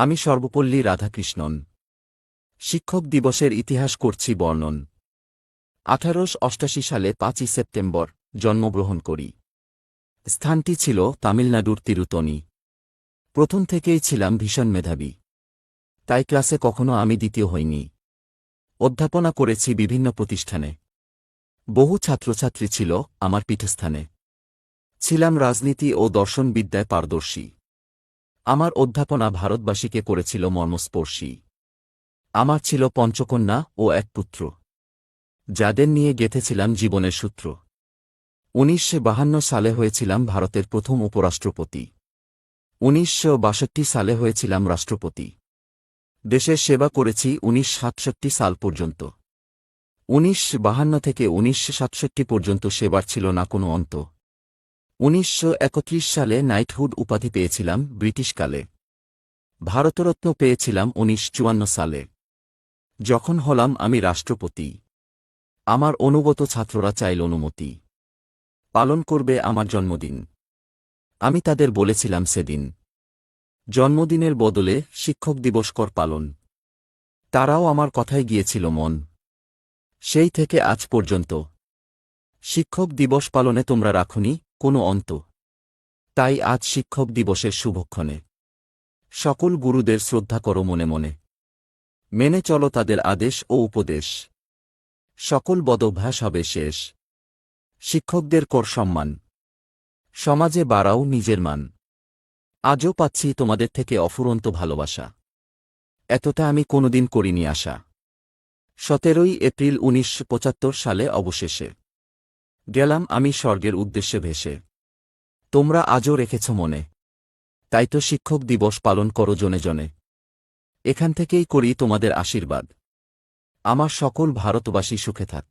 আমি সর্বপল্লী রাধাকৃষ্ণন। শিক্ষক দিবসের ইতিহাস করছি বর্ণন। আঠারোশো অষ্টাশি সালে পাঁচই সেপ্টেম্বর, জন্মগ্রহণ করি। স্থানটি ছিল তামিলনাড়ুর তিরুতনি। প্রথম থেকেই ছিলাম ভীষণ মেধাবী। তাই ক্লাসে কখনো আমি দ্বিতীয় হইনি। অধ্যাপনা করেছি বিভিন্ন প্রতিষ্ঠানে। বহু ছাত্রছাত্রী ছিল আমার পীঠস্থানে। ছিলাম রাজনীতি ও দর্শনবিদ্যায় পারদর্শী। আমার অধ্যাপনা ভারতবাসীকে করেছিল মর্মস্পর্শী। আমার ছিল পঞ্চকন্যা ও এক পুত্র। যাদের নিয়ে গেঁথেছিলাম জীবনের সূত্র। উনিশশো বাহান্ন সালে হয়েছিলাম ভারতের প্রথম উপরাষ্ট্রপতি। উনিশশো বাষট্টি সালে হয়েছিলাম রাষ্ট্রপতি। দেশের সেবা করেছি উনিশ সাল পর্যন্ত। উনিশ বাহান্ন থেকে উনিশ পর্যন্ত সেবার ছিল না কোনো অন্ত। উনিশশো একত্রিশ সালে নাইটহুড উপাধি পেয়েছিলাম ব্রিটিশকালে ভারতরত্ন পেয়েছিলাম উনিশ সালে। যখন হলাম আমি রাষ্ট্রপতি। আমার অনুগত ছাত্ররা চাইল অনুমতি। পালন করবে আমার জন্মদিন। আমি তাদের বলেছিলাম সেদিন। জন্মদিনের বদলে শিক্ষক দিবস কর পালন। তারাও আমার কথায় গিয়েছিল মন। সেই থেকে আজ পর্যন্ত। শিক্ষক দিবস পালনে তোমরা রাখুনি কোনো অন্ত। তাই আজ শিক্ষক দিবসের শুভক্ষণে। সকল গুরুদের শ্রদ্ধা করো মনে মনে। মেনে চলো তাদের আদেশ ও উপদেশ। সকল বদভ্যাস হবে শেষ। শিক্ষকদের কর সম্মান। সমাজে বাড়াও নিজের মান। আজও পাচ্ছি তোমাদের থেকে অফুরন্ত ভালোবাসা। এতটা আমি কোনোদিন করিনি আশা। সতেরোই এপ্রিল উনিশশো পঁচাত্তর সালে অবশেষে। গেলাম আমি স্বর্গের উদ্দেশ্যে ভেসে। তোমরা আজও রেখেছ মনে। তাই তো শিক্ষক দিবস পালন করো জনে জনে। এখান থেকেই করি তোমাদের আশীর্বাদ। আমার সকল ভারতবাসী সুখে থাক।